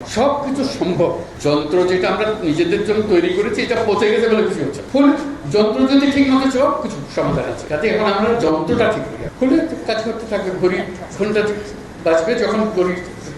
সব কিছু সম্ভব। যন্ত্র যেটা আমরা নিজেদের জন্য তৈরি করেছি, এটা পচে গেছে বলে কিছু হচ্ছে ফুল যন্ত্র যদি ঠিক মতো সব কিছু সমাধান আছে। কাজে এখন আমরা যন্ত্রটা ঠিক করি। খুলে কাজ করতে থাকবে, ঘড়ি, ঘণ্টা বাজবে যখন ঘড়ি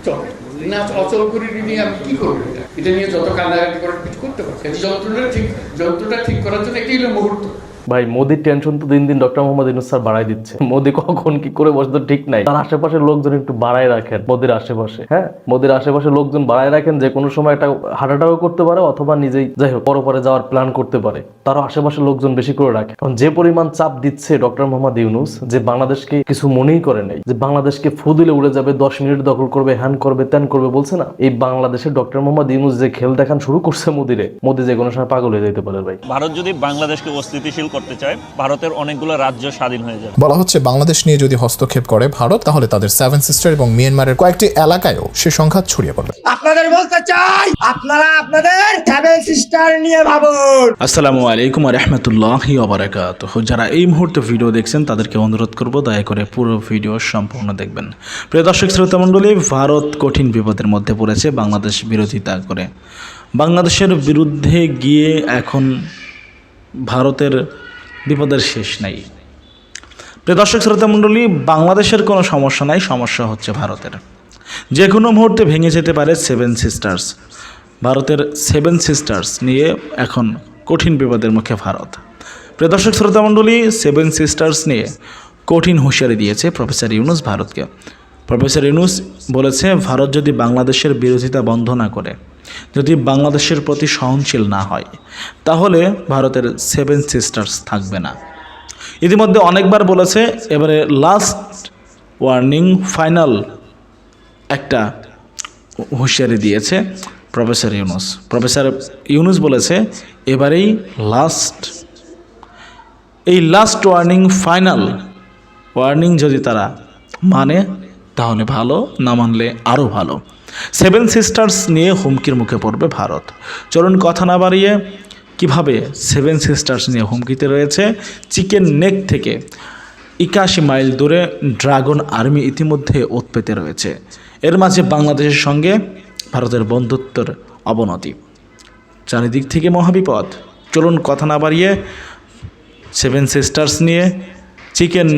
চলে। না, অচল ঘড়ি নিয়ে আমি কি করব এটা? নিয়ে যত কান্নাকাটি করার কিছু করতে কাজে যন্ত্রটা ঠিক যন্ত্রটা ঠিক করার জন্য এটাই হলো মুহূর্ত। ভাই, মোদির টেনশন তো দিন দিন ডক্টর মোহাম্মদ ইউনুস স্যার বাড়াই দিচ্ছে। মোদি কখন কি করে বসে তো ঠিক নাই। তার আশেপাশের লোকজন একটু বাড়াই রাখেন মোদির আশেপাশে হ্যাঁ? মোদির আশেপাশে লোকজন বাড়াই রাখেন যে কোনো সময় একটা হাঁটাটাও করতে পারে অথবা নিজেই যাই হোক পরে পরে যাওয়ার প্ল্যান করতে পারে। তারও আশেপাশের লোকজন বেশি করে রাখে কারণ যে পরিমাণ চাপ দিচ্ছে ডক্টর মোহাম্মদ ইউনুস, যে বাংলাদেশকে কিছু মনেই করে নেই, যে বাংলাদেশকে ফু দিলে উড়ে যাবে, দশ মিনিট দখল করবে হ্যান করবে, ত্যান করবে, বলছে না? এই বাংলাদেশের ডক্টর মোহাম্মদ ইউনুস যে খেল দেখান শুরু করছে মোদিরে, মোদি যে কোনো সময় পাগল হয়ে যেতে পারে ভাই। ভারত যদি বাংলাদেশকে অস্থিতিশীল করতে চায় ভারতের অনেকগুলো রাজ্য স্বাধীন হয়ে যাবে। বলা হচ্ছে বাংলাদেশ নিয়ে যদি হস্তক্ষেপ করে ভারত তাহলে তাদের সেভেন সিস্টার এবং মিয়ানমারের কয়েকটি এলাকায়ও সে সংঘাত ছড়িয়ে পড়বে। আপনাদের বলতে চাই আপনারা আপনাদের সেভেন সিস্টার নিয়ে ভাবুন। আসসালামু আলাইকুম রহমতুল্লাহি ওবরাকাত যারা এই মুহূর্তে ভিডিও দেখছেন তাদেরকে অনুরোধ করব দয়া করে পুরো ভিডিও সম্পূর্ণ দেখবেন। প্রিয় দর্শক শ্রোতা মণ্ডলী ভারত কঠিন বিপদের মধ্যে পড়েছে বাংলাদেশ বিরোধিতা করে। বাংলাদেশের বিরুদ্ধে গিয়ে এখন ভারতের বিপদের শেষ নাই। প্রিয় দর্শক, শ্রোতা মণ্ডলী, বাংলাদেশের কোনো সমস্যা নাই, সমস্যা হচ্ছে ভারতের। যে কোনো মুহূর্তে ভেঙে যেতে পারে সেভেন সিস্টার্স ভারতের সেভেন সিস্টার্স নিয়ে এখন কঠিন বিপদের মুখে ভারত। প্রিয় দর্শক, শ্রোতা মণ্ডলী সেভেন সিস্টার্স নিয়ে কঠিন হুঁশিয়ারি দিয়েছে প্রফেসর ইউনুস ভারতকে। প্রফেসর ইউনুস বলেছে, ভারত যদি বাংলাদেশের বিরোধিতা বন্ধ না করে, যদি বাংলাদেশের প্রতি সহনশীল না হয়, তাহলে ভারতের সেভেন সিস্টার্স থাকবে না। ইতিমধ্যে অনেকবার বলেছে, এবারে লাস্ট ওয়ার্নিং ফাইনাল একটা হুঁশিয়ারি দিয়েছে প্রফেসর ইউনুস। প্রফেসর ইউনুস বলেছে, এবারেই লাস্ট এই লাস্ট ওয়ার্নিং ফাইনাল ওয়ার্নিং যদি তারা মানে তাহলে ভালো, না মানলে আরও ভালো। সেভেন সিস্টার্স নিয়ে হুমকির মুখে পড়বে ভারত। চলুন কথা না বাড়িয়ে কীভাবে সেভেন সিস্টার্স নিয়ে হুমকিতে রয়েছে। চিকেন নেক থেকে একাশি মাইল দূরে ড্রাগন আর্মি ইতিমধ্যে পেতে রয়েছে। এর মাঝে বাংলাদেশের সঙ্গে ভারতের বন্ধুত্বের অবনতি। চারিদিক থেকে মহাবিপদ। চলুন কথা না বাড়িয়ে সেভেন সিস্টার্স নিয়ে চিকেন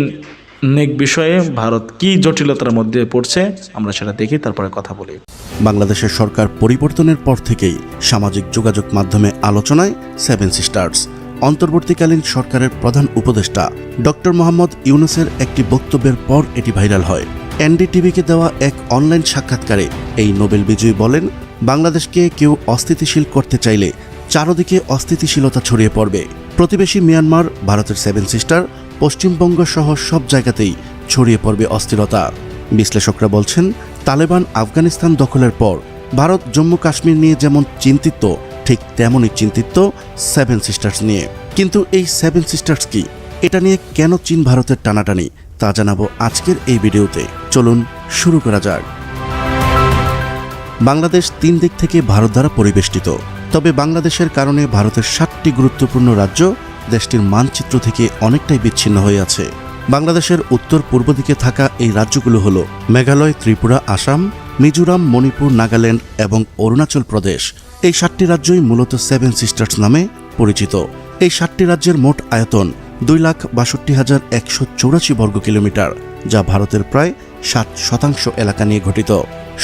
নেক বিষয়ে ভারত কি জটিলতার মধ্যে পড়ছে, আমরা সেটা দেখি, তারপরে কথা বলি। বাংলাদেশের সরকার পরিবর্তনের পর থেকেই সামাজিক যোগাযোগ মাধ্যমে আলোচনায় সেভেন সিস্টার্স অন্তর্বর্তীকালীন সরকারের প্রধান উপদেষ্টা ডক্টর মোহাম্মদ ইউনুসের একটি বক্তব্যের পর এটি ভাইরাল হয়। এনডিটিভিকে দেওয়া এক অনলাইন সাক্ষাৎকারে এই নোবেল বিজয়ী বলেন, বাংলাদেশকে কেউ অস্থিতিশীল করতে চাইলে চারদিকে অস্থিতিশীলতা ছড়িয়ে পড়বে। প্রতিবেশী মিয়ানমার, ভারতের সেভেন সিস্টার পশ্চিমবঙ্গ সহ সব জায়গাতেই ছড়িয়ে পড়বে অস্থিরতা। বিশ্লেষকরা বলছেন, তালেবান আফগানিস্তান দখলের পর ভারত জম্মু কাশ্মীর নিয়ে যেমন চিন্তিত, ঠিক তেমনই চিন্তিত সেভেন সিস্টার্স নিয়ে। কিন্তু এই সেভেন সিস্টার্স কি? এটা নিয়ে কেন চীন ভারতের টানাটানি? তা জানাব আজকের এই ভিডিওতে। চলুন শুরু করা যাক। বাংলাদেশ তিন দিক থেকে ভারত দ্বারা পরিবেষ্টিত। তবে বাংলাদেশের কারণে ভারতের সাতটি গুরুত্বপূর্ণ রাজ্য দেশটির মানচিত্র থেকে অনেকটাই বিচ্ছিন্ন হয়ে আছে। বাংলাদেশের উত্তর পূর্ব দিকে থাকা এই রাজ্যগুলো হল মেঘালয়, ত্রিপুরা, আসাম, মিজোরাম, মণিপুর, নাগাল্যান্ড এবং অরুণাচল প্রদেশ। এই সাতটি রাজ্যই মূলত সেভেন সিস্টার্স নামে পরিচিত। এই সাতটি রাজ্যের মোট আয়তন দুই লাখ বাষট্টি হাজার একশো চৌরাশি বর্গ কিলোমিটার, যা ভারতের প্রায় সাত শতাংশ এলাকা নিয়ে গঠিত।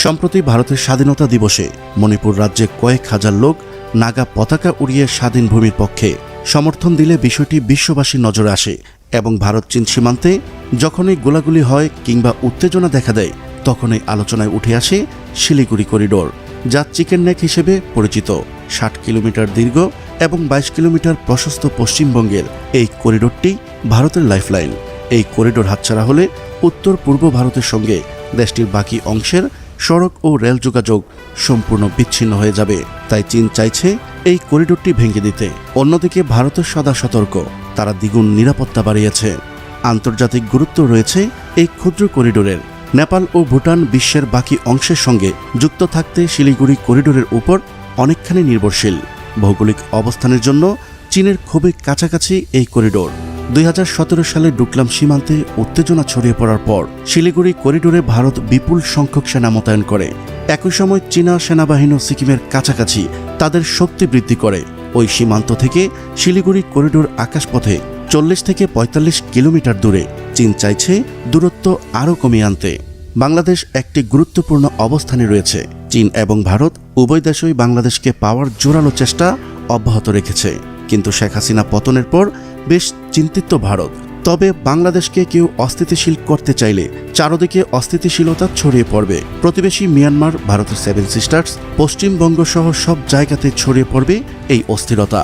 সম্প্রতি ভারতের স্বাধীনতা দিবসে মণিপুর রাজ্যে কয়েক হাজার লোক নাগা পতাকা উড়িয়ে স্বাধীন ভূমির পক্ষে সমর্থন দিলে বিষয়টি বিশ্ববাসীর নজরে আসে এবং ভারত চীন সীমান্তে যখনই গোলাগুলি হয় কিংবা উত্তেজনা দেখা দেয়, তখনই আলোচনায় উঠে আসে শিলিগুড়ি করিডোর, যা চিকেন নেক হিসেবে পরিচিত। ষাট কিলোমিটার দীর্ঘ এবং বাইশ কিলোমিটার প্রশস্ত পশ্চিমবঙ্গের এই করিডোরটি ভারতের লাইফলাইন। এই করিডোর হাতছাড়া হলে উত্তর পূর্ব ভারতের সঙ্গে দেশটির বাকি অংশের সড়ক ও রেল যোগাযোগ সম্পূর্ণ বিচ্ছিন্ন হয়ে যাবে। তাই চীন চাইছে এই করিডোরটি ভেঙে দিতে। অন্যদিকে ভারতের সদা সতর্ক। তারা দ্বিগুণ নিরাপত্তা বাড়িয়েছে। আন্তর্জাতিক গুরুত্ব রয়েছে এই ক্ষুদ্র করিডোরের। নেপাল ও ভুটান বিশ্বের বাকি অংশের সঙ্গে যুক্ত থাকতে শিলিগুড়ি করিডোরের উপর অনেকখানি নির্ভরশীল। ভৌগোলিক অবস্থানের জন্য চীনের খুবই কাছাকাছি এই করিডোর। দুই হাজার সতেরো সালে ডুকলাম সীমান্তে উত্তেজনা ছড়িয়ে পড়ার পর শিলিগুড়ি করিডোরে ভারত বিপুল সংখ্যক সেনা মোতায়েন করে। একই সময় চীনা সেনাবাহিনী সিকিমের কাছাকাছি তাদের শক্তি বৃদ্ধি করে। ওই সীমান্ত থেকে শিলিগুড়ি করিডোর আকাশপথে চল্লিশ থেকে পঁয়তাল্লিশ কিলোমিটার দূরে। চীন চাইছে দূরত্ব আরও কমিয়ে আনতে। বাংলাদেশ একটি গুরুত্বপূর্ণ অবস্থানে রয়েছে। চীন এবং ভারত উভয় দেশই বাংলাদেশকে পাওয়ার জোরালো চেষ্টা অব্যাহত রেখেছে। কিন্তু শেখ হাসিনা পতনের পর বেশ চিন্তিত ভারত। তবে বাংলাদেশকে কেউ অস্থিতিশীল করতে চাইলে চারদিকে অস্থিতিশীলতা ছড়িয়ে পড়বে। প্রতিবেশী মিয়ানমার, ভারতের সেভেন সিস্টার্স পশ্চিমবঙ্গ সহ সব জায়গাতে ছড়িয়ে পড়বে এই অস্থিরতা।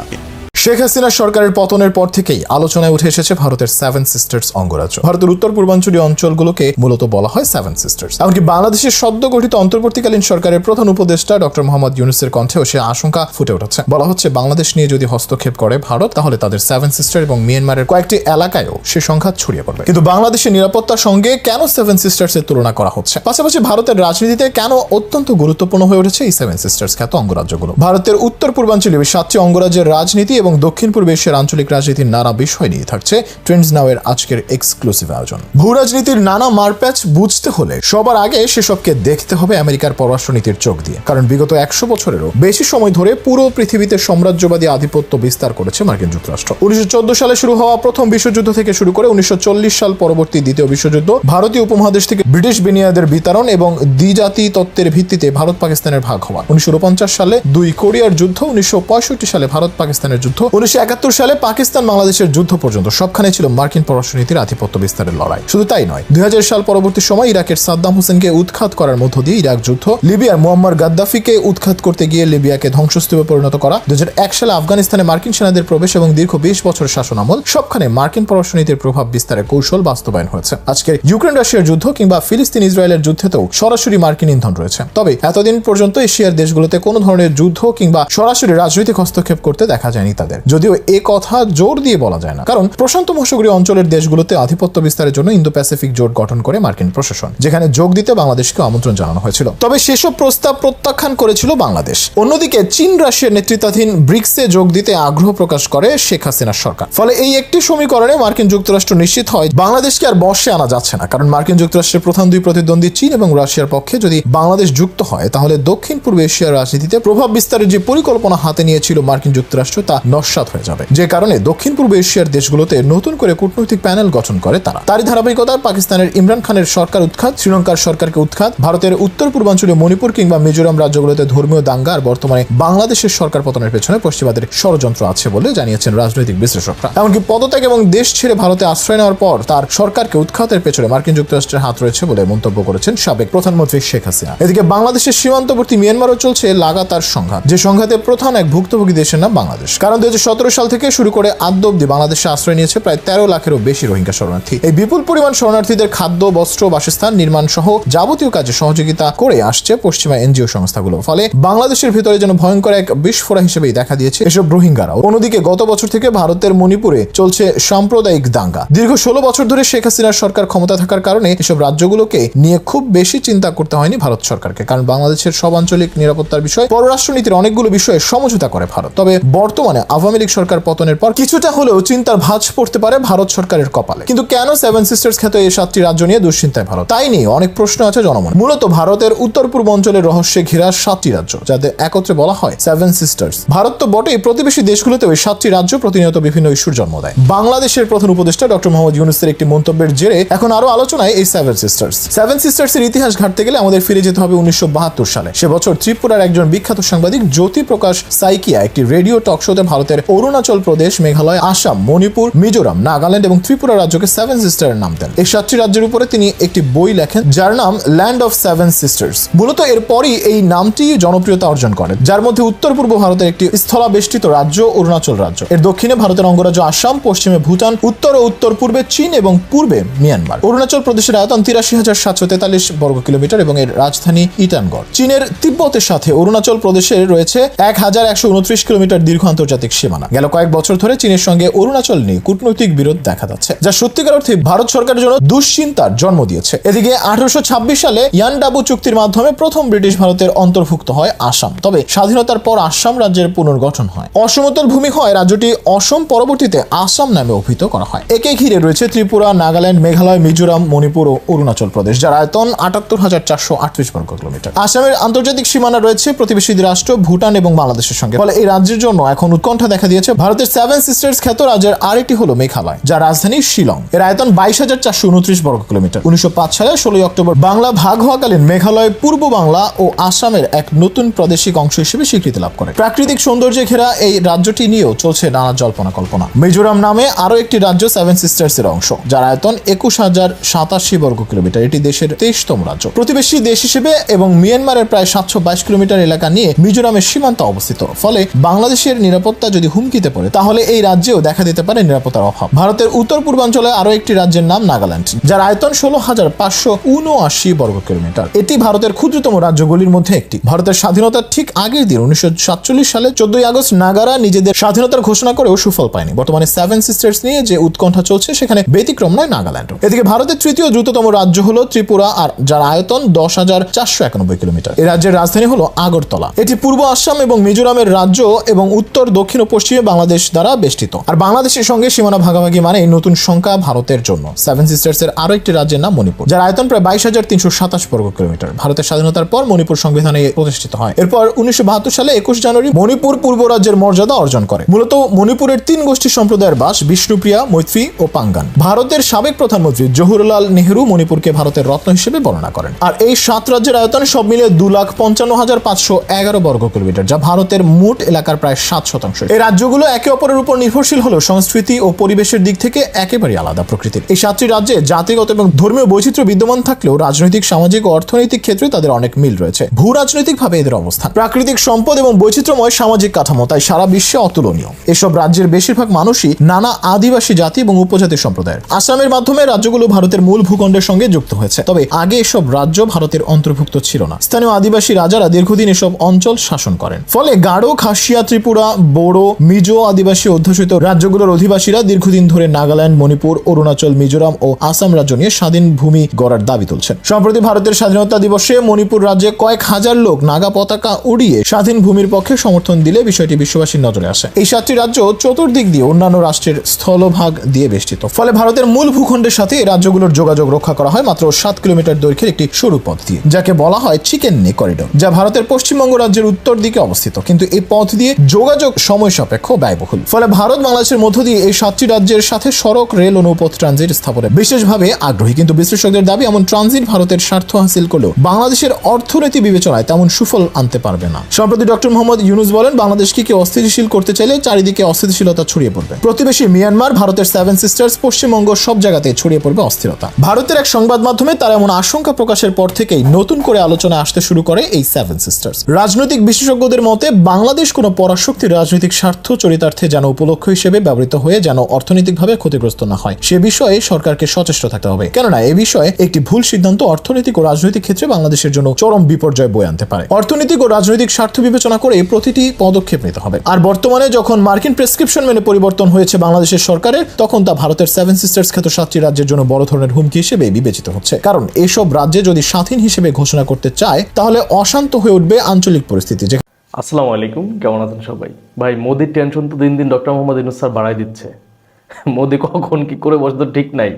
শেখ হাসিনা সরকারের পতনের পর থেকেই আলোচনায় উঠে এসেছে ভারতের সেভেন সিস্টার্স অঙ্গরাজ্য। ভারতের উত্তর পূর্বাঞ্চলীয় অঞ্চলগুলোকে মূলত বলা হয় সেভেন সিস্টার্স এমনকি বাংলাদেশের সদ্য গঠিত অন্তর্বর্তীকালীন সরকারের প্রধান উপদেষ্টা ডক্টর মোহাম্মদ ইউনুসের কণ্ঠেও সে আশঙ্কা ফুটে উঠেছে। বলা হচ্ছে, বাংলাদেশ নিয়ে যদি হস্তক্ষেপ করে ভারত, তাহলে তাদের সেভেন সিস্টার এবং মিয়ানমারের কয়েকটি এলাকায়ও সে সংখ্যা ছড়িয়ে পড়বে। কিন্তু বাংলাদেশের নিরাপত্তার সঙ্গে কেন সেভেন সিস্টার্স এর তুলনা করা হচ্ছে? পাশাপাশি ভারতের রাজনীতিতে কেন অত্যন্ত গুরুত্বপূর্ণ হয়ে উঠেছে এই সেভেন সিস্টার্স খ্যাত অঙ্গরাজ্যগুলো? ভারতের উত্তর পূর্বাঞ্চলীয় সাতটি অঙ্গরাজ্যের রাজনীতি এবং দক্ষিণ পূর্ব এশিয়ার আঞ্চলিক রাজনীতির নানা বিষয় নিয়ে থাকছে ট্রেন্ডস নাওয়ের আজকের এক্সক্লুসিভ আয়োজন। ভূ রাজনীতির নানা মারপ্যাচ বুঝতে হলে সবার আগে সেসবকে দেখতে হবে আমেরিকার পররাষ্ট্রনীতির চোখ দিয়ে। কারণ বিগত একশো বছরেরও বেশি সময় ধরে পুরো পৃথিবীতে সাম্রাজ্যবাদী আধিপত্য বিস্তার করেছে মার্কিন যুক্তরাষ্ট্র। উনিশশো চোদ্দ সালে শুরু হওয়া প্রথম বিশ্বযুদ্ধ থেকে শুরু করে উনিশশো চল্লিশ সাল পরবর্তী দ্বিতীয় বিশ্বযুদ্ধ ভারতীয় উপমহাদেশ থেকে ব্রিটিশ বিনিয়োগের বিতরণ এবং দ্বিজাতি তত্ত্বের ভিত্তিতে ভারত পাকিস্তানের ভাগ হওয়া। উনিশশো পঞ্চাশ সালে দুই কোরিয়ার যুদ্ধ, উনিশশো পঁয়ষট্টি সালে ভারত পাকিস্তানের যুদ্ধ উনিশশো একাত্তর সালে পাকিস্তান বাংলাদেশের যুদ্ধ পর্যন্ত সবখানে ছিল মার্কিন পররাষ্ট্রনীতির আধিপত্য বিস্তারের লড়াই। শুধু তাই নয়, দুই সাল পরবর্তী সময় ইরাকের সাদ্দাম হোসেনকে উৎখাত করার মধ্য দিয়ে ইরাক যুদ্ধ, লিবিয়ার মোহাম্মদ গাদ্দাফিকে উৎখাত করতে গিয়ে লিবিয়াকে ধ্বংসস্তূপে পরিণত করা, দুই হাজার এক সালে আফগানিস্তানে মার্কিন সেনাদের প্রবেশ এবং দীর্ঘ বিশ বছরের শাসন আমল সবখানে মার্কিন পররাষ্ট্রনীতির প্রভাব বিস্তারের কৌশল বাস্তবায়ন হয়েছে। আজকে ইউক্রেন রাশিয়ার যুদ্ধ কিংবা ফিলিস্তিন ইসরায়েলের যুদ্ধেতেও সরাসরি মার্কিন ইন্ধন রয়েছে। তবে এতদিন পর্যন্ত এশিয়ার দেশগুলোতে কোনো ধরনের যুদ্ধ কিংবা সরাসরি রাজনৈতিক হস্তক্ষেপ করতে দেখা যায়নি তাদের। যদিও এ কথা জোর দিয়ে বলা যায় না। কারণ প্রশান্ত মহাসাগরীয় অঞ্চলের দেশগুলোতে আধিপত্য বিস্তারের জন্য ইন্দো প্যাসিফিক জোট গঠন করে মার্কিন প্রশাসন, যেখানে যোগ দিতে বাংলাদেশকে আমন্ত্রণ জানানো হয়েছিল। তবে সেসব প্রস্তাব প্রত্যাখ্যান করেছিল বাংলাদেশ। অন্যদিকে চীন, রাশিয়ার নেতৃত্বাধীন ব্রিক্সে যোগ দিতে আগ্রহ প্রকাশ করে শেখ হাসিনার সরকার। ফলে এই একটি সমীকরণে মার্কিন যুক্তরাষ্ট্র নিশ্চিত হয়, বাংলাদেশকে আর বর্ষে আনা যাচ্ছে না। কারণ মার্কিন যুক্তরাষ্ট্রের প্রধান দুই প্রতিদ্বন্দ্বী চীন এবং রাশিয়ার পক্ষে যদি বাংলাদেশ যুক্ত হয়, তাহলে দক্ষিণ পূর্ব এশিয়ার রাজনীতিতে প্রভাব বিস্তারের যে পরিকল্পনা হাতে নিয়েছিল মার্কিন যুক্তরাষ্ট্র, তা নস্বাত হয়ে যাবে। যে কারণে দক্ষিণ পূর্ব এশিয়ার দেশগুলোতে নতুন করে কূটনৈতিক প্যানেল গঠন করে তারা। তারই ধারাবাহিকতায় পাকিস্তানের ইমরান খানের সরকার উৎখাত, শ্রীলঙ্কার সরকারকে উৎখাত, ভারতের উত্তর পূর্বাঞ্চলীয় মণিপুর কিংবা মিজোরাম রাজ্যগুলোতে ধর্মীয় দাঙ্গা আর বর্তমানে বাংলাদেশের সরকার পতনের পেছনে পশ্চিমাদের ষড়যন্ত্র আছে বলে জানিয়েছেন রাজনৈতিক বিশ্লেষকরা। এমনকি পদত্যাগ এবং দেশ ছেড়ে ভারতে আশ্রয় নেওয়ার পর তার সরকারকে উৎখাতের পেছনে মার্কিন যুক্তরাষ্ট্রের হাত রয়েছে বলে মন্তব্য করেছেন সাবেক প্রধানমন্ত্রী শেখ হাসিনা। এদিকে বাংলাদেশের সীমান্তবর্তী মিয়ানমারও চলছে লাগাতার সংঘাত, যে সংঘাতে প্রধান এক ভুক্তভোগী দেশের নাম বাংলাদেশ। কারণ দুই সাল থেকে শুরু করে আদ্য অব্দি বাংলাদেশে আশ্রয় নিয়েছে প্রায় তেরো লাখেরও বেশি রোহিঙ্গা শরণার্থী। এই বিপুল পরিমাণ শরণার্থীদের খাদ্য, বস্ত্র, বাসস্থান নির্মাণ সহ যাবতীয় কাজে সহযোগিতা করে আসছে পশ্চিমা এনজিও সংস্থাগুলো। ফলে বাংলাদেশের ভিতরে যেন ভয়ঙ্কর এক বিস্ফোরা হিসেবেই দেখা দিয়েছে এসব রোহিঙ্গারা অন্যদিকে গত বছর থেকে ভারতের মণিপুরে চলছে সাম্প্রদায়িক দাঙ্গা। দীর্ঘ ষোলো বছর ধরে শেখ হাসিনার সরকার ক্ষমতা থাকার কারণে এসব রাজ্যগুলোকে নিয়ে খুব বেশি চিন্তা করতে হয়নি ভারত সরকারকে, কারণ বাংলাদেশের সব আঞ্চলিক নিরাপত্তার বিষয় পররাষ্ট্রনীতির অনেকগুলো বিষয়ে সমঝোতা করে ভারত। তবে বর্তমানে আওয়ামী লীগ সরকার পতনের পর কিছুটা হলেও চিন্তার ভাঁজ পড়তে পারে ভারত সরকারের কপালে। কিন্তু কেন সেভেন সিস্টার্স খ্যাত এই সাতটি রাজ্য নিয়ে দুশ্চিন্তায় ভারত? তাই নিয়ে অনেক প্রশ্ন আছে জনমনে। মূলত ভারতের উত্তর পূর্ব অঞ্চলের রহস্যে ঘেরা সাতটি রাজ্য, যাদের একত্রে বলা হয় সেভেন সিস্টার্স ভারত তো বটেই প্রতিবেশী দেশগুলোতে ওই সাতটি রাজ্য প্রতিনিয়ত বিভিন্ন ইস্যুর জন্ম দেয়। বাংলাদেশের প্রধান উপদেষ্টা ডক্টর মোহাম্মদ ইউনুসের একটি মন্তব্যের জেরে এখন আরও আলোচনায় এই সেভেন সিস্টার্স সেভেন সিস্টার্স এর ইতিহাস ঘাটতে গেলে আমাদের ফিরে যেতে হবে উনিশশো বাহাত্তর সালে। সে বছর ত্রিপুরার একজন বিখ্যাত সাংবাদিক জ্যোতি প্রকাশ সাইকিয়া একটি রেডিও টক শোতে ভারতের অরুণাচল প্রদেশ, মেঘালয়, আসাম, মণিপুর, মিজোরাম, নাগাল্যান্ড এবং ত্রিপুরা রাজ্যকে সেভেন সিস্টারের নাম দেন। এই সাতটি রাজ্যের উপরে তিনি একটি বই লেখেন, যার নাম ল্যান্ড অফ সেভেন সিস্টার্স মূলত এরপরই এই নামটি জনপ্রিয়তা অর্জন করেন, যার মধ্যে উত্তর পূর্ব ভারতের একটি স্থলাবেষ্টিত রাজ্য অরুণাচল রাজ্য। এর দক্ষিণে ভারতের অঙ্গরাজ্য আসাম, পশ্চিমে ভুটান, উত্তর ও উত্তর পূর্বে চীন এবং পূর্বে মিয়ানমার। অরুণাচল প্রদেশের আয়তন তিরাশি হাজার সাতশো তেতাল্লিশ বর্গ কিলোমিটার এবং এর রাজধানী ইটানগড়। চীনের তিব্বতের সাথে অরুণাচল প্রদেশের রয়েছে এক হাজার একশো উনত্রিশ কিলোমিটার দীর্ঘ আন্তর্জাতিক সীমানা। গেল কয়েক বছর ধরে চীনের সঙ্গে অরুণাচল নিয়ে কূটনৈতিক বিরোধ দেখা যাচ্ছে। যা সত্যিকার অর্থে ভারত সরকারের জন্য দুশ্চিন্তার জন্ম দিয়েছে। এদিকে আঠারোশো ছাব্বিশ সালে ইয়ানডাবু চুক্তির মাধ্যমে প্রথম ব্রিটিশ ভারতের অন্তর্ভুক্ত হয় আসাম। তবে স্বাধীনতার পর আসাম রাজ্যের পুনর্গঠন হয়। অসমতল ভূমি হয় রাজ্যটি অসম পরবর্তীতে আসাম নামে অভিহিত করা হয়। একে ঘিরে রয়েছে ত্রিপুরা, নাগাল্যান্ড, মেঘালয়, মিজোরাম, মণিপুর ও অরুণাচল প্রদেশ, যার আয়তন আটাত্তর হাজার চারশো আটত্রিশ বর্গ কিলোমিটার আসামের আন্তর্জাতিক সীমানা রয়েছে প্রতিবেশী রাষ্ট্র ভুটান এবং বাংলাদেশের সঙ্গে। ফলে এই রাজ্যের জন্য এখন উৎকণ্ঠা দেখা দিয়েছে ভারতের সেভেন সিস্টার্স খ্যাত রাজ্যের আরেকটি হলো মেঘালয়, যার রাজধানী শিলং। এর আয়তন বাইশ হাজার চারশো উনত্রিশ বর্গ কিলোমিটার। উনিশশো পাঁচ সালে ষোলোই অক্টোবর বাংলা ভাগ হওয়াকালীন মেঘালয়, পূর্ব বাংলা ও আসামের এক নতুন প্রাদেশিক অংশ হিসেবে স্বীকৃতি লাভ করে। প্রাকৃতিক সৌন্দর্যে ঘেরা এই রাজ্যটি নিয়েও চলছে নানা জল্পনা কল্পনা। মিজোরাম নামে আরও একটি রাজ্য সেভেন সিস্টার্স এর অংশ, যার আয়তন একুশ হাজার সাতাশি বর্গ কিলোমিটার। এটি দেশের তেইশতম রাজ্য। প্রতিবেশী দেশ হিসেবে এবং মিয়ানমারের প্রায় সাতশো বাইশ কিলোমিটার এলাকা নিয়ে মিজোরামের সীমান্ত অবস্থিত। ফলে বাংলাদেশের নিরাপত্তা যদি হুমকিতে পড়ে, তাহলে এই রাজ্যেও দেখা দিতে পারে নিরাপত্তার অভাব। ভারতের উত্তর পূর্বাঞ্চলে আরও একটি রাজ্যের নাম নাগাল্যান্ড, যার আয়তন ষোলো হাজার পাঁচশো উনআশি বর্গ কিলোমিটার। এটি ভারতের ক্ষুদ্রতম রাজ্যগুলির মধ্যে একটি। ভারতের স্বাধীনতার ঠিক আগের দিন উনিশশো সাতচল্লিশ সালে চোদ্দই আগস্ট নাগারা নিজেদের স্বাধীনতার ঘোষণা করেও সুফল পায়নি। বর্তমানে সেভেন সিস্টার্স নিয়ে যে উৎকণ্ঠা চলছে, সেখানে ব্যতিক্রম নয় নাগাল্যান্ড। এদিকে ভারতের তৃতীয় দ্রুততম রাজ্য হলো ত্রিপুরা, আর যার আয়তন দশ হাজার চারশো একানব্বই কিলোমিটার। এই রাজ্যের রাজধানী হলো আগরতলা। এটি পূর্ব আসাম এবং মিজোরামের রাজ্য এবং উত্তর, দক্ষিণ পশ্চিমে বাংলাদেশ দ্বারা বেষ্টিত। আর বাংলাদেশের সঙ্গে সীমানা ভাগাভাগি মানে নতুন সংখ্যা ভারতের জন্য। সেভেন সিস্টার্স এর আরও একটি রাজ্যের নাম মণিপুর, যার আয়তন প্রায় বাইশ হাজার তিনশো সাতাশ বর্গ কিলোমিটার। ভারতের স্বাধীনতার পর মণিপুর সংবিধানে প্রতিষ্ঠিত হয়। এরপর উনিশশো বাহাত্তর সালে একুশ জানুয়ারি মণিপুর পূর্ব রাজ্যের মর্যাদা অর্জন করে। মূলত মণিপুরের তিন গোষ্ঠী সম্প্রদায়ের বাস বিষ্ণুপ্রিয়া, মৈত্রী ও পাঙ্গান। ভারতের সাবেক প্রধানমন্ত্রী জহুরলাল নেহরু মণিপুরকে ভারতের রত্ন হিসেবে বর্ণনা করেন। আর এই সাত রাজ্যের আয়তন সব মিলিয়ে দু লাখ পঞ্চান্ন হাজার পাঁচশো এগারো বর্গ কিলোমিটার, যা ভারতের মোট এলাকার প্রায় সাত শতাংশ। এই রাজ্যগুলো একে অপরের উপর নির্ভরশীল হলেও সংস্কৃতি ও পরিবেশের দিক থেকে একেবারে আলাদা প্রকৃতির। এই সাতটি রাজ্যে জাতিগত এবং ধর্মীয় বৈচিত্র্য বিদ্যমান থাকলেও রাজনৈতিক, সামাজিক ও অর্থনৈতিক ক্ষেত্রে তাদের অনেক মিল রয়েছে। ভূ রাজনৈতিক ভাবে এদের অবস্থান। প্রাকৃতিক সম্পদ এবং বৈচিত্র্যময় সামাজিক কাঠামো তাই সারা বিশ্বে অতুলনীয়। এসব রাজ্যের বেশিরভাগ মানুষই নানা আদিবাসী জাতি এবং উপজাতি সম্প্রদায়ের। আসামের মাধ্যমে রাজ্যগুলো ভারতের মূল ভূখণ্ডের সঙ্গে যুক্ত হয়েছে। তবে আগে এসব রাজ্য ভারতের অন্তর্ভুক্ত ছিল না। স্থানীয় আদিবাসী রাজারা দীর্ঘদিন এসব অঞ্চল শাসন করেন। ফলে গাঢ়, খাসিয়া, ত্রিপুরা বোড়ো মিজো আদিবাসী অধ্যুষিত রাজ্যগুলোর অধিবাসীরা দীর্ঘদিন ধরে নাগাল্যান্ড, মণিপুর, অরুণাচল, মিজোরাম ও আসাম রাজ্য নিয়ে স্বাধীন ভূমি গড়ার দাবি তুলছেন। সম্প্রতি ভারতের স্বাধীনতা দিবসে মণিপুর রাজ্যে কয়েক হাজার লোক নাগা পতাকা উড়িয়ে স্বাধীন ভূমির পক্ষে সমর্থন দিলে বিষয়টি বিশ্ববাসীর নজরে আসে। এই সাতটি রাজ্য চতুর্দিক দিয়ে অন্যান্য রাষ্ট্রের স্থলভাগ দিয়ে বেষ্টিত। ফলে ভারতের মূল ভূখণ্ডের সাথে এই রাজ্যগুলোর যোগাযোগ রক্ষা করা হয় মাত্র সাত কিলোমিটার দৈর্ঘ্যের একটি সরু পথ দিয়ে, যাকে বলা হয় চিকেন নে করিডোর, যা ভারতের পশ্চিমবঙ্গ রাজ্যের উত্তর দিকে অবস্থিত। কিন্তু এই পথ দিয়ে যোগাযোগ সময় সাপেক্ষ ব্যয়বহুল। ফলে ভারত বাংলাদেশের মধ্য দিয়ে এই সাতটি রাজ্যের সাথে সড়ক, রেল ও নৌপথ ট্রানজিট স্থাপনে বিশেষভাবে আগ্রহী। কিন্তু বিশ্লেষকদের দাবি, এমন ট্রানজিট ভারতের স্বার্থ হাসিল করলেও বাংলাদেশের অর্থনীতি বিবেচনায় তেমন সুফল আনতে পারবে না। সম্প্রতি ডক্টর মোহাম্মদ ইউনুস বলেন, বাংলাদেশকে কি অস্থিতিশীল করতে চাইলে চারিদিকে অস্থিতিশীলতা ছড়িয়ে পড়বে। প্রতিবেশী মিয়ানমার, ভারতের সেভেন সিস্টার্স, পশ্চিমবঙ্গ সব জায়গাতে ছড়িয়ে পড়বে অস্থিরতা। ভারতের এক সংবাদ মাধ্যমে তারা এমন আশঙ্কা প্রকাশের পর থেকেই নতুন করে আলোচনায় আসতে শুরু করে এই সেভেন সিস্টার্স। রাজনৈতিক বিশেষজ্ঞদের মতে, বাংলাদেশ কোনো পরাশক্তি রাজনৈতিক স্বার্থ চরিতার্থে যেন উপলক্ষ হিসেবে ব্যবহৃত হয়ে যেন অর্থনৈতিকভাবে ক্ষতিগ্রস্ত না হয়। সে বিষয়ে সরকারকে সচেষ্ট থাকতে হবে। কেননা, এ বিষয়ে একটি ভুল সিদ্ধান্ত অর্থনৈতিক ও রাজনৈতিক ক্ষেত্রে বাংলাদেশের জন্য চরম বিপর্যয় বয়ে আনতে পারে। অর্থনৈতিক ও রাজনৈতিক স্বার্থ বিবেচনা করে প্রতিটি পদক্ষেপ নিতে হবে। আর বর্তমানে যখন মার্কিন প্রেসক্রিপশন মেনে পরিবর্তন হয়েছে বাংলাদেশের সরকারের, তখন তা ভারতের সেভেন সিস্টার্স খ্যাত সাতটি রাজ্যের জন্য বড় ধরনের হুমকি হিসেবে বিবেচিত হচ্ছে। কারণ, এসব রাজ্যে যদি স্বাধীন হিসেবে ঘোষণা করতে চায়, তাহলে অশান্ত হয়ে উঠবে আঞ্চলিক পরিস্থিতি যে আসসালামু আলাইকুম, কেমন আছেন সবাই? ভাই, মোদির টেনশন তো দিন দিন ডক্টর মোহাম্মদ ইনুস স্যার বাড়াই দিচ্ছে। মোদি কখন কি করে বসে তো ঠিক নাই।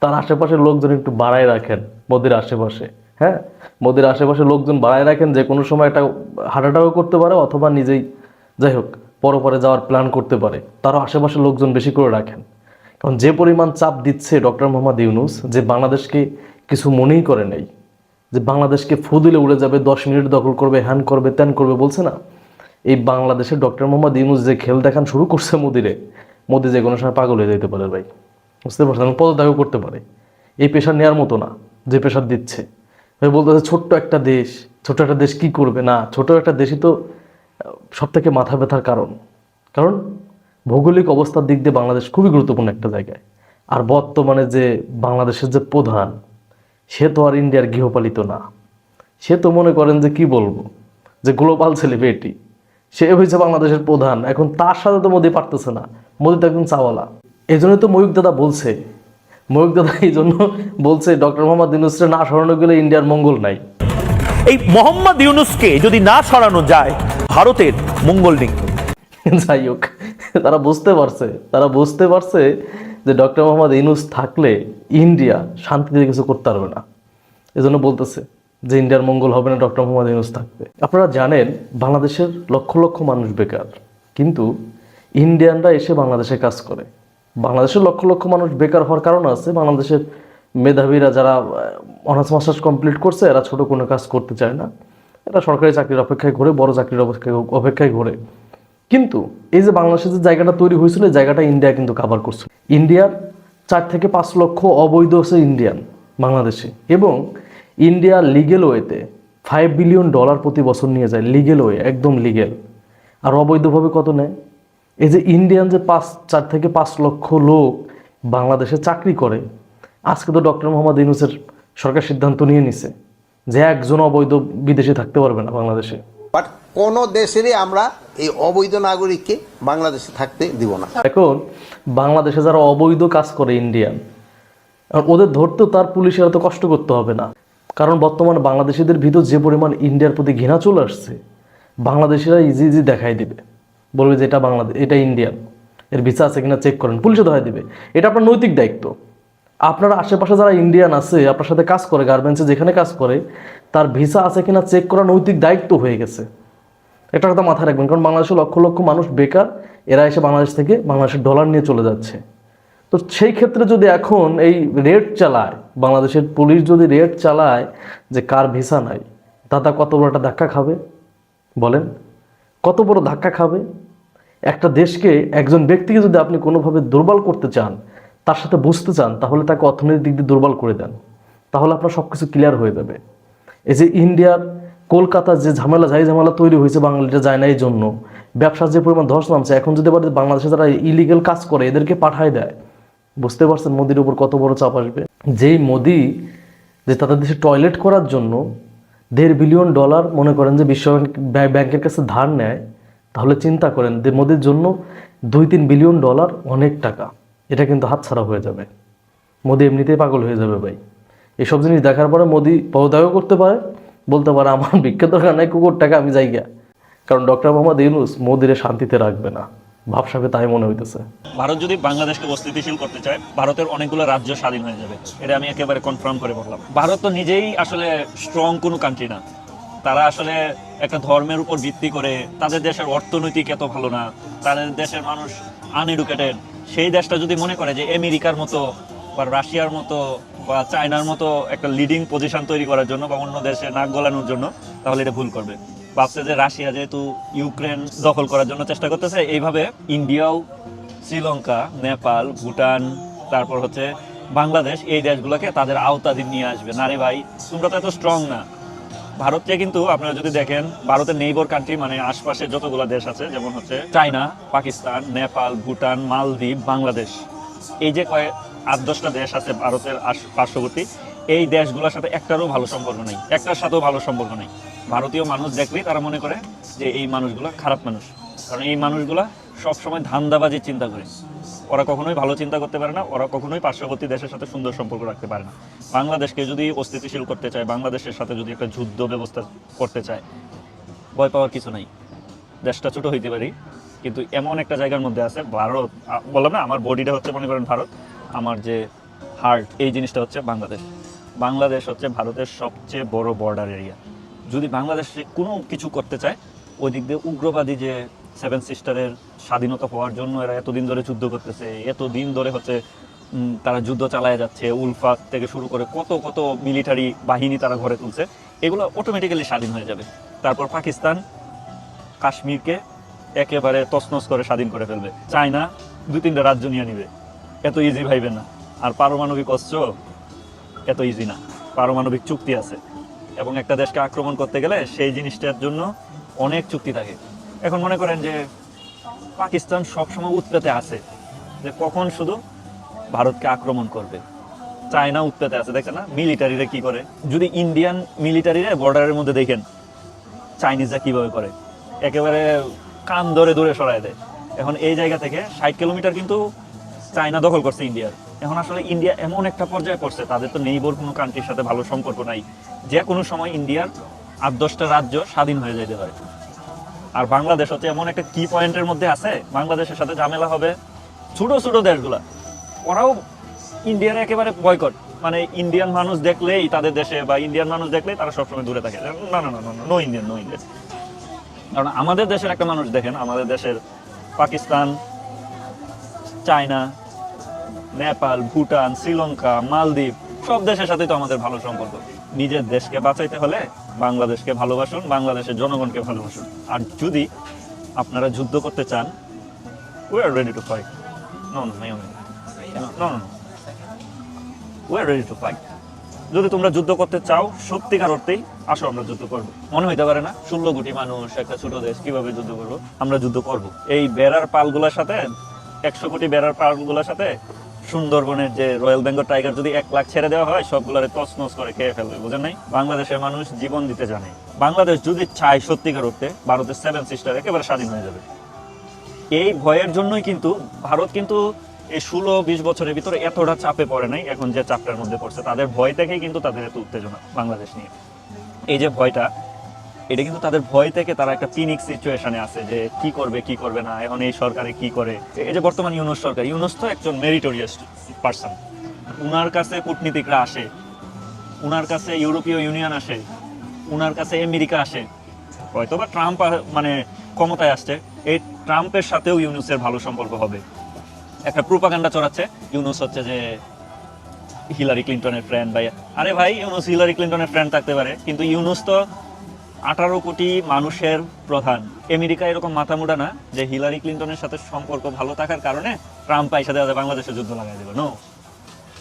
তার আশেপাশের লোকজন একটু বাড়ায় রাখেন, মোদির আশেপাশে হ্যাঁ? মোদির আশেপাশে লোকজন বাড়ায় রাখেন, যে কোনো সময় একটা হাঁটাটাও করতে পারে, অথবা নিজেই, যাই হোক পরে পরে যাওয়ার প্ল্যান করতে পারে। তারও আশেপাশের লোকজন বেশি করে রাখেন। কারণ যে পরিমাণ চাপ দিচ্ছে ডক্টর মোহাম্মদ ইউনুস যে বাংলাদেশকে কিছু মনেই করে নেই যে বাংলাদেশকে ফু দিলে উড়ে যাবে, দশ মিনিট দখল করবে, হ্যান করবে, ত্যান করবে বলছে না? এই বাংলাদেশের ডক্টর মোহাম্মদ ইউনুস যে খেল দেখান শুরু করছে মোদিরে, মোদি যে কোনো সময় পাগল হয়ে যেতে পারে ভাই। বুঝতে পারছেন? পদত্যাগও করতে পারে। এই পেশার নেওয়ার মতো না, যে পেশার দিচ্ছে। ভাই বলতেছে, ছোট্ট একটা দেশ ছোট একটা দেশ কি করবে? না ছোট একটা দেশই তো সব থেকে মাথা ব্যথার কারণ। কারণ ভৌগোলিক অবস্থার দিক দিয়ে বাংলাদেশ খুবই গুরুত্বপূর্ণ একটা জায়গায়। আর বর্তমানে যে বাংলাদেশের যে প্রধান সে তো আর ইন্ডিয়ার গৃহপালিত না। সে তো মনে করেন যে কি বলব? যে গ্লোবাল সেলিব্রিটি সে হয়েছে বাংলাদেশের প্রধান। এখন তার সাথে তো মোদি পারতেছে না। মোদি তো একজন চাওয়ালা। এই জন্য তো ময়ূক দাদা বলছে। ময়ূক দাদা এই জন্য বলছে ডক্টর মোহাম্মদ ইউনুসরে না সরানো গেলে ইন্ডিয়ার মঙ্গল নাই। এই মোহাম্মদ ইউনুসকে যদি না সরানো যায় ভারতের মঙ্গল নেই। যাই হোক তারা বুঝতে পারছে তারা বুঝতে পারছে যে ডক্টর মোহাম্মদ ইউনুস থাকলে ইন্ডিয়া শান্তিতে কিছু করতে পারবে না। এজন্য বলতেছে যে ইন্ডিয়ার মঙ্গল হবে না ডক্টর মোহাম্মদ ইউনুস থাকবে আপনারা জানেন বাংলাদেশের লক্ষ লক্ষ মানুষ বেকার, কিন্তু ইন্ডিয়ানরা এসে বাংলাদেশে কাজ করে। বাংলাদেশের লক্ষ লক্ষ মানুষ বেকার হওয়ার কারণ আছে, বাংলাদেশের মেধাবীরা যারা অনার্স, মাস্টার্স কমপ্লিট করছে, এরা ছোট কোনো কাজ করতে চায় না। এরা সরকারি চাকরির অপেক্ষায় ঘুরে, বড় চাকরির অপেক্ষায় অপেক্ষায় ঘুরে। কিন্তু এই যে বাংলাদেশের যে জায়গাটা তৈরি হয়েছিল, এই জায়গাটা ইন্ডিয়া কিন্তু কাভার করছে। ইন্ডিয়ার চার থেকে পাঁচ লক্ষ অবৈধ আছে ইন্ডিয়ান বাংলাদেশে। এবং ইন্ডিয়া লিগেল ওয়েতে ফাইভ বিলিয়ন ডলার প্রতি বছর নিয়ে যায় লিগেল ওয়ে একদম লিগেল আর অবৈধভাবে কত নেয়? এই যে ইন্ডিয়ান যে পাঁচ, চার থেকে পাঁচ লক্ষ লোক বাংলাদেশে চাকরি করে, আজকে তো ডক্টর মোহাম্মদ ইউনুসের সরকার সিদ্ধান্ত নিয়ে নিছে যে একজন অবৈধ বিদেশে থাকতে পারবে না বাংলাদেশে। বাট কোন দেশেরই আমরা এই অবৈধ নাগরিককে বাংলাদেশে থাকতে দিব না। এখন বাংলাদেশে যারা অবৈধ কাজ করে ইন্ডিয়ান ওদের ধরতে তার পুলিশের এত কষ্ট করতে হবে না। কারণ বর্তমানে বাংলাদেশিদের ভিতর যে পরিমাণ ইন্ডিয়ার প্রতি ঘৃণা চলে আসছে, বাংলাদেশিরা ইজি ইজি দেখাই দিবে। বলবে যে এটা বাংলাদেশ এটা ইন্ডিয়ান, এর ভিসা আছে কিনা চেক করেন পুলিশে ধরাই দিবে। এটা আপনার নৈতিক দায়িত্ব। আপনার আশেপাশে যারা ইন্ডিয়ান আছে, আপনার সাথে কাজ করে গার্মেন্টসে যেখানে কাজ করে, তার ভিসা আছে কিনা চেক করা নৈতিক দায়িত্ব হয়ে গেছে। একটা কথা মাথায় রাখবেন, কারণ বাংলাদেশে লক্ষ লক্ষ মানুষ বেকার, এরা এসে বাংলাদেশ থেকে বাংলাদেশের ডলার নিয়ে চলে যাচ্ছে। তো সেই ক্ষেত্রে যদি এখন এই রেট চালায়, বাংলাদেশের পুলিশ যদি রেট চালায় যে কার ভিসা নাই, দাদা কত বড় একটা ধাক্কা খাবে? বলেন, কত বড় ধাক্কা খাবে? একটা দেশকে একজন ব্যক্তিকে যদি আপনি কোনোভাবে দুর্বল করতে চান তার সাথে বুঝতে চান, তাহলে তাকে অর্থনৈতিক দিক দিয়ে দুর্বল করে দেন। তাহলে আপনার সব কিছু ক্লিয়ার হয়ে যাবে। এই যে ইন্ডিয়ার কলকাতার যে ঝামেলা যাই ঝামেলা তৈরি হয়েছে, বাঙালিরা যায় না এই জন্য। ব্যবসার যে পরিমাণ ধস নামছে, এখন যদি আবার বাংলাদেশে যারা ইলিগেল কাজ করে, এদেরকে পাঠায় দেয়। বুঝতে পারছেন মোদির উপর কত বড় চাপ আসবে? যেই মোদি, যে তাদের দেশে টয়লেট করার জন্য দেড় বিলিয়ন ডলার মনে করেন যে বিশ্ব ব্যাংক- ব্যাংকের কাছে ধার নেয়, তাহলে চিন্তা করেন যে মোদির জন্য দুই তিন বিলিয়ন ডলার অনেক টাকা। এটা কিন্তু হাতছাড়া হয়ে যাবে। মোদি এমনিতেই পাগল হয়ে যাবে ভাই। এসব জিনিস দেখার পরে মোদি পদত্যাগও করতে পারে, বলতে পারে, আমার বিখ্যাত নাই, কুকুর টাকা, আমি যাই গিয়া। কারণ ডক্টর মোহাম্মদ ইউনুস মোদিরে শান্তিতে রাখবে না। ভাবসাবে তাই মনে হইতেছে। ভারত যদি বাংলাদেশকে অস্থিতিশীল করতে চায়, ভারতের অনেকগুলো রাজ্য স্বাধীন হয়ে যাবে। এটা আমি একেবারে কনফার্ম করে বললাম। ভারত তো নিজেই আসলে স্ট্রং কোনো কান্ট্রি না। তারা আসলে একটা ধর্মের উপর ভিত্তি করে তাদের দেশের অর্থনৈতিক এত ভালো না। তাদের দেশের মানুষ আনএডুকেটেড সেই দেশটা যদি মনে করে যে আমেরিকার মতো বা রাশিয়ার মতো বা চায়নার মতো একটা লিডিং পজিশন তৈরি করার জন্য বা অন্য দেশে নাক গলানোর জন্য, তাহলে এটা ভুল করবে। ভাবছে যে রাশিয়া যেহেতু ইউক্রেন দখল করার জন্য চেষ্টা করতেছে, এইভাবে ইন্ডিয়াও, শ্রীলঙ্কা, নেপাল, ভুটান, তারপর হচ্ছে বাংলাদেশ, এই দেশগুলোকে তাদের আওতাধীন নিয়ে আসবে। না রে ভাই, তোমরা তো এত স্ট্রং না। ভারতকে কিন্তু আপনারা যদি দেখেন, ভারতের নেইবর কান্ট্রি মানে আশপাশে যতগুলো দেশ আছে, যেমন হচ্ছে চায়না, পাকিস্তান, নেপাল, ভুটান, মালদ্বীপ, বাংলাদেশ, এই যে কয়েক আট দশটা দেশ আছে ভারতের পার্শ্ববর্তী, এই দেশগুলোর সাথে একটারও ভালো সম্পর্ক নেই, একটার সাথেও ভালো সম্পর্ক নেই। ভারতীয় মানুষ দেখলেই তারা মনে করে যে এই মানুষগুলো খারাপ মানুষ, কারণ এই মানুষগুলা সবসময় ধান্দাবাজি চিন্তা করে। ওরা কখনোই ভালো চিন্তা করতে পারে না, ওরা কখনোই পার্শ্ববর্তী দেশের সাথে সুন্দর সম্পর্ক রাখতে পারে না। বাংলাদেশকে যদি অস্থিতিশীল করতে চায়, বাংলাদেশের সাথে যদি একটা যুদ্ধ ব্যবস্থা করতে চায়, ভয় পাওয়ার কিছু নাই। দেশটা ছোট হইতে পারি, কিন্তু এমন একটা জায়গার মধ্যে আছে, ভারত বললাম না, আমার বডিটা হচ্ছে মনে করেন ভারত, আমার যে হার্ট এই জিনিসটা হচ্ছে বাংলাদেশ। বাংলাদেশ হচ্ছে ভারতের সবচেয়ে বড় বর্ডার এরিয়া যদি বাংলাদেশে কোনো কিছু করতে চায়, ওই দিক দিয়ে উগ্রবাদী যে সেভেন সিস্টারের স্বাধীনতা পাওয়ার জন্য এরা এতদিন ধরে যুদ্ধ করতেছে, এতদিন ধরে হচ্ছে তারা যুদ্ধ চালায় যাচ্ছে, উলফাত থেকে শুরু করে কত কত মিলিটারি বাহিনী তারা ঘরে তুলছে, এগুলো অটোমেটিক্যালি স্বাধীন হয়ে যাবে। তারপর পাকিস্তান কাশ্মীরকে একেবারে তছনছ করে স্বাধীন করে ফেলবে। চায়না দুই তিনটা রাজ্য নিয়ে নিবে। এত ইজি ভাইবে না। আর পারমাণবিক অস্ত্র এত ইজি না। পারমাণবিক চুক্তি আছে। এবং একটা দেশকে আক্রমণ করতে গেলে সেই জিনিসটার জন্য অনেক চুক্তি থাকে। এখন মনে করেন যে পাকিস্তান সবসময় উৎপেতে আছে যে কখন শুধু ভারতকে আক্রমণ করবে। চায়না উৎপেতে আছে দেখেন না? মিলিটারিরা কি করে? যদি ইন্ডিয়ান মিলিটারিরা বর্ডারের মধ্যে দেখেন, চাইনিজরা কীভাবে করে? একেবারে কান ধরে দূরে সরায় দেয়। এখন এই জায়গা থেকে ষাট কিলোমিটার কিন্তু চায়না দখল করছে ইন্ডিয়ার। এখন আসলে ইন্ডিয়া এমন একটা পর্যায়ে পড়ছে, তাদের তো নেইবর কোনো কান্ট্রির সাথে ভালো সম্পর্ক নাই। যে কোনো সময় ইন্ডিয়ার আট দশটা রাজ্য স্বাধীন হয়ে যেতে পারে। আর বাংলাদেশ হচ্ছে এমন একটা কি পয়েন্টের মধ্যে আছে, বাংলাদেশের সাথে ঝামেলা হবে ছোট ছোট দেশগুলা। ওরাও ইন্ডিয়ার একেবারে বয়কট মানে ইন্ডিয়ান মানুষ দেখলেই তাদের দেশে বা ইন্ডিয়ান মানুষ দেখলেই তারা সবসময় দূরে থাকে। না না না না নো ইন্ডিয়ান নো ইন্ডিয়ান কারণ আমাদের দেশের একটা মানুষ দেখেন, আমাদের দেশের পাকিস্তান, চায়না, নেপাল, ভুটান, শ্রীলঙ্কা, মালদ্বীপ, সব দেশের সাথে তো আমাদের ভালো সম্পর্ক। নিজের দেশকে বাঁচাইতে হলে বাংলাদেশকে ভালোবাসুন, বাংলাদেশের জনগণকে ভালোবাসুন। আর যদি আপনারা যুদ্ধ করতে চান we are ready to fight we are ready to fight যদি তোমরা যুদ্ধ করতে চাও, সত্যিকার অর্থেই আসো, আমরা যুদ্ধ করব। মনে হইতে পারে না, ষোলো কোটি মানুষ, একটা ছোট দেশ, কীভাবে যুদ্ধ করব? আমরা যুদ্ধ করব। এই বেড়ার পালগুলোর সাথে, একশো কোটি বেড়ার পালগুলোর সাথে সুন্দরবনের যে রয়্যাল বেঙ্গল টাইগার যদি এক লাখ ছেড়ে দেওয়া হয়, সবগুলোরে তছনছ করে খেয়ে ফেলবে, বুঝেন নাই? বাংলাদেশের মানুষ জীবন দিতে জানে। বাংলাদেশ যদি চায় সত্যিকার অর্থে, ভারতের সেভেন সিস্টার একেবারে স্বাধীন হয়ে যাবে। এই ভয়ের জন্যই কিন্তু ভারত কিন্তু এই ষোলো, বিশ বছরের ভিতরে এতটা চাপে পড়ে নাই, এখন যে চাপটার মধ্যে পড়ছে, তাদের ভয় থেকেই কিন্তু তাদের এত উত্তেজনা বাংলাদেশ নিয়ে। এই যে ভয়টা এটা কিন্তু তাদের ভয় থেকে তারা একটা পিনিক সিচুয়েশনে আছে যে কি করবে কি করবে না, এখন এই সরকারে কি করে? এই যে বর্তমান ইউনুস সরকার, ইউনুস তো একজন মেরিটোরিয়াস পার্সন উনার কাছে কূটনীতিকরা আসে, উনার কাছে ইউরোপীয় ইউনিয়ন আসে, উনার কাছে আমেরিকা আসে। হয়তো বা ট্রাম্প মানে ক্ষমতায় আসছে, এই ট্রাম্পের সাথেও ইউনুসের ভালো সম্পর্ক হবে। একটা প্রোপাগান্ডা চড়াচ্ছে, ইউনুস হচ্ছে যে হিলারি ক্লিন্টনের ফ্রেন্ড ভাই আরে ভাই, ইউনুস হিলারি ক্লিন্টনের ফ্রেন্ড থাকতে পারে, কিন্তু ইউনুস তো আঠারো কোটি মানুষের প্রধান। আমেরিকা এরকম মাথা মুড়া না যে হিলারি ক্লিন্টনের সাথে সম্পর্ক ভালো থাকার কারণে ট্রাম্প পয়সা দেওয়া বাংলাদেশে যুদ্ধ লাগাই দেবে। নো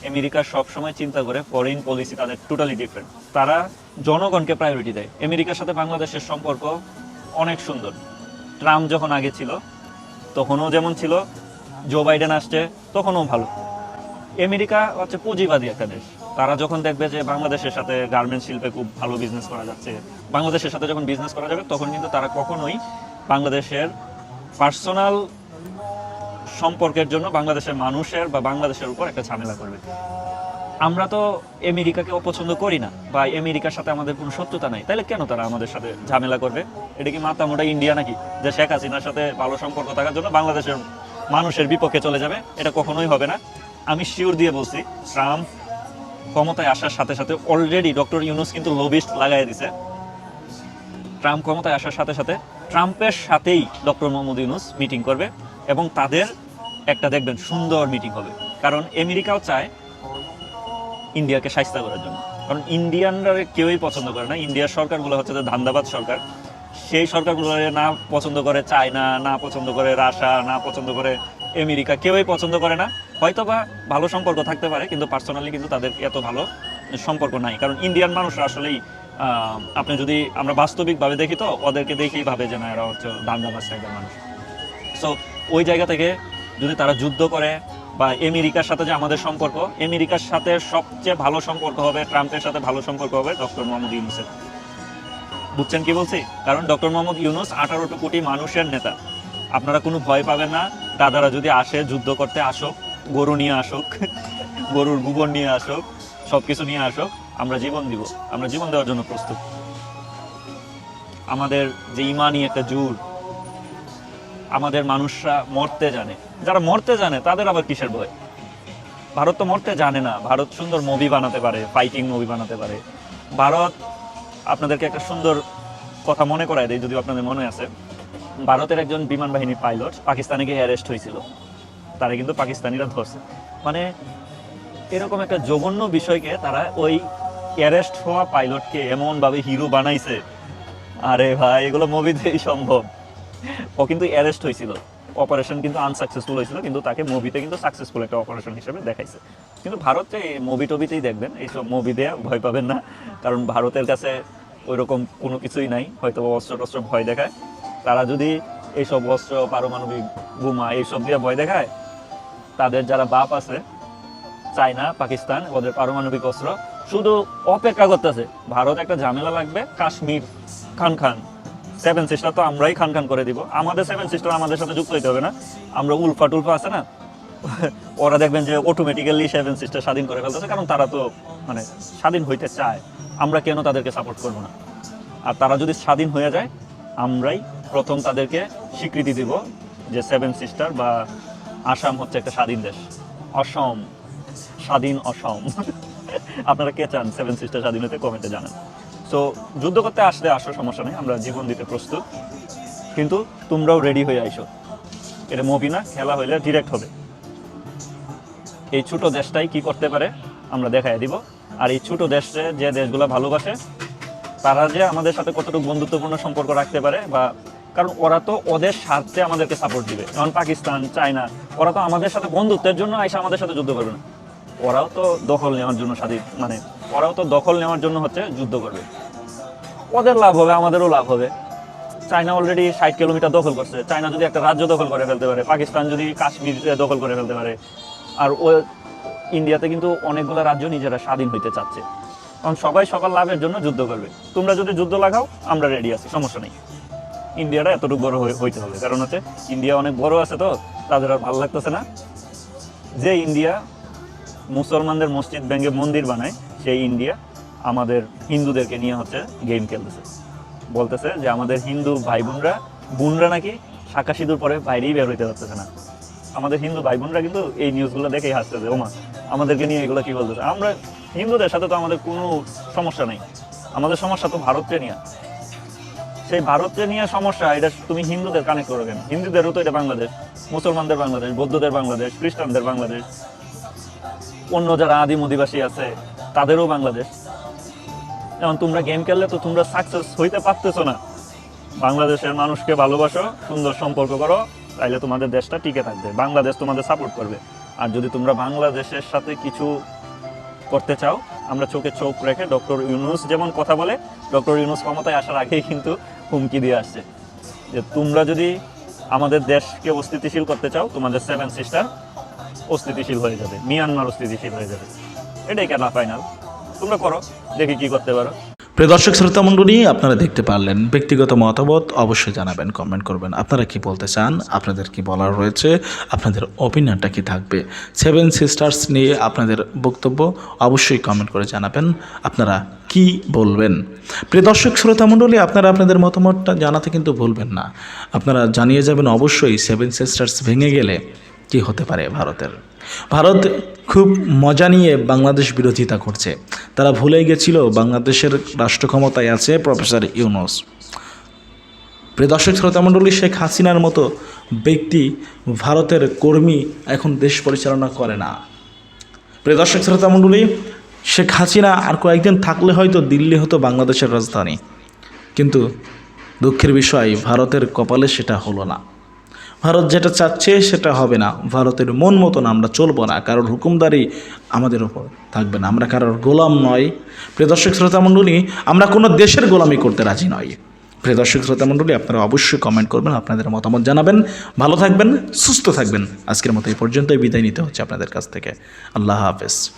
আমেরিকা সবসময় চিন্তা করে ফরেন পলিসি তাদের টোটালি ডিফারেন্ট তারা জনগণকে প্রায়োরিটি দেয়। আমেরিকার সাথে বাংলাদেশের সম্পর্ক অনেক সুন্দর। ট্রাম্প যখন আগে ছিল, তখনও যেমন ছিল। জো বাইডেন আসছে, তখনও ভালো। আমেরিকা হচ্ছে পুঁজিবাদী একটা দেশ। তারা যখন দেখবে যে বাংলাদেশের সাথে গার্মেন্টস শিল্পে খুব ভালো বিজনেস করা যাচ্ছে, বাংলাদেশের সাথে যখন বিজনেস করা যাবে, তখন কিন্তু তারা কখনোই বাংলাদেশের পার্সোনাল সম্পর্কের জন্য বাংলাদেশের মানুষের বা বাংলাদেশের উপর একটা ঝামেলা করবে। আমরা তো আমেরিকাকে অপছন্দ করি না, বা আমেরিকার সাথে আমাদের কোনো শত্রুতা নাই, তাহলে কেন তারা আমাদের সাথে ঝামেলা করবে? এটা কি মাথা মোটা ইন্ডিয়া নাকি? যে শেখ হাসিনার সাথে ভালো সম্পর্ক থাকার জন্য বাংলাদেশের মানুষের বিপক্ষে চলে যাবে, এটা কখনোই হবে না। আমি শিওর দিয়ে বলছি, ট্রাম্প ক্ষমতায় আসার সাথে সাথে অলরেডি ডক্টর ইউনুস কিন্তু লোবিস্ট লাগাই দিছে। ট্রাম্প ক্ষমতায় আসার সাথে সাথে ট্রাম্পের সাথেই ডক্টর মোহাম্মদ ইউনুস মিটিং করবে এবং তাদের একটা দেখবেন সুন্দর মিটিং হবে। কারণ আমেরিকাও চায় ইন্ডিয়াকে সাহিস্তা করার জন্য। কারণ ইন্ডিয়ানরা কেউই পছন্দ করে না। ইন্ডিয়ার সরকারগুলো হচ্ছে যে ধান্দাবাদ সরকার। সেই সরকারগুলো না পছন্দ করে চায়না, না পছন্দ করে রাশিয়া, না পছন্দ করে আমেরিকা কেউই পছন্দ করে না। হয়তো বা ভালো সম্পর্ক থাকতে পারে, কিন্তু পার্সোনালি কিন্তু তাদের এত ভালো সম্পর্ক নাই। কারণ ইন্ডিয়ান মানুষরা আসলেই আপনি যদি আমরা বাস্তবিকভাবে দেখি তো, ওদেরকে দেখেই ভাবে যে না, এরা হচ্ছে ধান্দাবাজ টাইপের মানুষ। সো ওই জায়গা থেকে যদি তারা যুদ্ধ করে বা আমেরিকার সাথে যে আমাদের সম্পর্ক, আমেরিকার সাথে সবচেয়ে ভালো সম্পর্ক হবে, ট্রাম্পের সাথে ভালো সম্পর্ক হবে ডক্টর মোহাম্মদ ইউনুসের। বুঝছেন কি বলছি? কারণ ডক্টর মোহাম্মদ ইউনুস আঠারোটো কোটি মানুষের নেতা। আপনারা কোনো ভয় পাবেন না। দাদারা যদি আসে, যুদ্ধ করতে আসুক, গরু নিয়ে আসুক, গরুর গোবর নিয়ে আসুক সব কিছু নিয়ে আসুক, আমরা জীবন দিব। আমরা জীবন দেওয়ার জন্য প্রস্তুত। আমাদের যে ইমানই একটা জোর, আমাদের মানুষরা মরতে জানে। যারা মরতে জানে, তাদের আবার কিসের ভয়? ভারত তো মরতে জানে না। ভারত সুন্দর মুভি বানাতে পারে ফাইটিং মুভি বানাতে পারে। ভারত আপনাদেরকে একটা সুন্দর কথা মনে করায় দেয় যদি আপনাদের মনে আছে। ভারতের একজন বিমান বাহিনীর পাইলট পাকিস্তানে গিয়ে অ্যারেস্ট হয়েছিল। তারা কিন্তু পাকিস্তানিরা ধরছে। মানে এরকম একটা জঘন্য বিষয়কে তারা ওই অ্যারেস্ট হওয়া পাইলটকে এমনভাবে হিরো বানাইছে। আরে ভাই, এগুলো মুভিতেই সম্ভব। ও কিন্তু অ্যারেস্ট হয়েছিল। অপারেশন কিন্তু আনসাকসেসফুল হয়েছিল, কিন্তু তাকে মুভিতে কিন্তু সাকসেসফুল একটা অপারেশন হিসেবে দেখাইছে। কিন্তু ভারতে মুভি টবিতেই দেখবেন, এইসব মুভি দেয়া ভয় পাবেন না। কারণ ভারতের কাছে ওইরকম কোনো কিছুই নাই। হয়তো অস্ত্র টস্ত্র ভয় দেখায়। তারা যদি এইসব অস্ত্র, পারমাণবিক বোমা এইসব দিয়ে ভয় দেখায়, তাদের যারা বাপ আছে, চায়না, পাকিস্তান, ওদের পারমাণবিক অস্ত্র, শুধু অপেক্ষা করতেছে, ভারত একটা ঝামেলা লাগবে, কাশ্মীর, খান খান। সেভেন সিস্টার তো আমরাই খান খান করে দিব। আমাদের সেভেন সিস্টার আমাদের সাথে যুক্ত হইতে হবে না। আমরা উলফা টুলফা আছে না? ওরা দেখবেন যে অটোমেটিক্যালি সেভেন সিস্টার স্বাধীন করে ফেলতেছে, কারণ তারা তো মানে স্বাধীন হইতে চায়। আমরা কেন তাদেরকে সাপোর্ট করব না? আর তারা যদি স্বাধীন হয়ে যায়, আমরাই প্রথম তাদেরকে স্বীকৃতি দিব যে সেভেন সিস্টার বা আসাম হচ্ছে একটা স্বাধীন দেশ। অসম, স্বাধীন অসম। আপনারা কে চান সেভেন সিস্টার স্বাধীন হতে কমেন্টে জানান। সো যুদ্ধ করতে আসলে আসো সমস্যা নেই, আমরা জীবন দিতে প্রস্তুত। কিন্তু তোমরাও রেডি হয়ে আইসো। এটা মুভি না, খেলা হইলে ডিরেক্ট হবে। এই ছোট দেশটাই কি করতে পারে, আমরা দেখাই দিব। আর এই ছোট দেশে যে দেশগুলো ভালোবাসে, তারা যে আমাদের সাথে কতটুকু বন্ধুত্বপূর্ণ সম্পর্ক রাখতে পারে বা কারণ ওরা তো ওদের স্বার্থে আমাদেরকে সাপোর্ট দিবে। যেমন পাকিস্তান, চায়না, ওরা তো আমাদের সাথে বন্ধুত্বের জন্য আইসা আমাদের সাথে যুদ্ধ করবে না। ওরাও তো দখল নেওয়ার জন্য স্বাধীন মানে ওরাও তো দখল নেওয়ার জন্য হচ্ছে যুদ্ধ করবে। ওদের লাভ হবে, আমাদেরও লাভ হবে। চায়না অলরেডি ষাট কিলোমিটার দখল করছে। চায়না যদি একটা রাজ্য দখল করে ফেলতে পারে, পাকিস্তান যদি কাশ্মীর দখল করে ফেলতে পারে, আর ও ইন্ডিয়াতে কিন্তু অনেকগুলো রাজ্য নিজেরা স্বাধীন হইতে চাচ্ছে। কারণ সবাই সবার লাভের জন্য যুদ্ধ করবে। তোমরা যদি যুদ্ধ লাগাও, আমরা রেডি আছি, সমস্যা নেই। ইন্ডিয়াটা এতটুকু বড় হইতে হবে। কারণ হচ্ছে ইন্ডিয়া অনেক বড় আছে তো, তাদের আর ভালো লাগতেছে না। যে ইন্ডিয়া মুসলমানদের মসজিদ ভেঙে মন্দির বানায়, সেই ইন্ডিয়া আমাদের হিন্দুদেরকে নিয়ে হচ্ছে গেম খেলতেছে। বলতেছে যে আমাদের হিন্দু ভাই বোনরা বোনরা নাকি শাখা সিঁদুর পরে বাইরেই বের হইতে পারতেছে না। আমাদের হিন্দু ভাই বোনরা কিন্তু এই নিউজগুলো দেখেই হাসতেছে, ওমা, আমাদেরকে নিয়ে এগুলো কি বলতেছে? আমরা হিন্দুদের সাথে তো আমাদের কোনো সমস্যা নেই। আমাদের সমস্যা তো ভারতকে নিয়ে। সেই ভারতকে নিয়ে সমস্যা, এটা তুমি হিন্দুদের কানেক্ট করো কেন? হিন্দুদেরও তো এটা বাংলাদেশ, মুসলমানদের বাংলাদেশ, বৌদ্ধদের বাংলাদেশ, খ্রিস্টানদের বাংলাদেশ, অন্য যারা আদিম অধিবাসী আছে, তাদেরও বাংলাদেশ। যেমন তোমরা গেম খেললে তো তোমরা সাকসেস হইতে পারতেছো না। বাংলাদেশের মানুষকে ভালোবাসো, সুন্দর সম্পর্ক করো, তাইলে তোমাদের দেশটা টিকে থাকবে, বাংলাদেশ তোমাদের সাপোর্ট করবে। আর যদি তোমরা বাংলাদেশের সাথে কিছু করতে চাও, আমরা চোখে চোখ রেখে ডক্টর ইউনুস যেমন কথা বলে ডক্টর ইউনুস ক্ষমতায় আসার আগেই কিন্তু হুমকি দিয়ে আসছে। যে তোমরা যদি আমাদের দেশকে অস্থিতিশীল করতে চাও, তোমাদের সেভেন সিস্টার অস্থিতিশীল হয়ে যাবে। মিয়ানমার অস্থিতিশীল হয়ে যাবে। এটাই কেনা ফাইনাল তোমরা করো, দেখি কি করতে পারো। প্রিয় দর্শক শ্রোতা মণ্ডলী, আপনারা দেখতে পারলেন ব্যক্তিগত মতামত, অবশ্যই জানাবেন কমেন্ট করবেন। আপনারা কি বলতে চান? আপনাদের কি বলার রয়েছে? আপনাদের অপিনিয়নটা কি থাকবে? সেভেন সিস্টার্স নিয়ে আপনাদের বক্তব্য অবশ্যই কমেন্ট করে জানাবেন। আপনারা কি বলবেন? প্রিয় দর্শক শ্রোতা মণ্ডলী, আপনারা আপনাদের মতামতটা জানাতে কিন্তু ভুলবেন না। আপনারা জানিয়ে যাবেন অবশ্যই সেভেন সিস্টার্স ভেঙে গেলে কি হতে পারে ভারতের? ভারত খুব মজা নিয়ে বাংলাদেশ বিরোধিতা করছে। তারা ভুলে গেছিল বাংলাদেশের রাষ্ট্র ক্ষমতায় আছে প্রফেসর ইউনুস। প্রিয় দর্শক, শ্রোতামণ্ডলী, শেখ হাসিনার মতো ব্যক্তি ভারতের কর্মী এখন দেশ পরিচালনা করে না। প্রিয় দর্শক, শ্রোতামণ্ডলী, শেখ হাসিনা আর কয়েকদিন থাকলে হয়তো দিল্লি হতো বাংলাদেশের রাজধানী। কিন্তু দুঃখের বিষয়, ভারতের কপালে সেটা হলো না। ভারত যেটা চাচ্ছে সেটা হবে না। ভারতের মন মতন আমরা চলবো না। কারোর হুকুমদারি আমাদের ওপর থাকবে না। আমরা কারোর গোলাম নয় প্রিয় দর্শক শ্রোতা মণ্ডলী, আমরা কোনো দেশের গোলামি করতে রাজি নয় প্রিয় দর্শক শ্রোতা মণ্ডলী, আপনারা অবশ্যই কমেন্ট করবেন, আপনাদের মতামত জানাবেন। ভালো থাকবেন, সুস্থ থাকবেন। আজকের মতো এই পর্যন্তই। বিদায় নিতে হচ্ছে আপনাদের কাছ থেকে। আল্লাহ হাফেজ।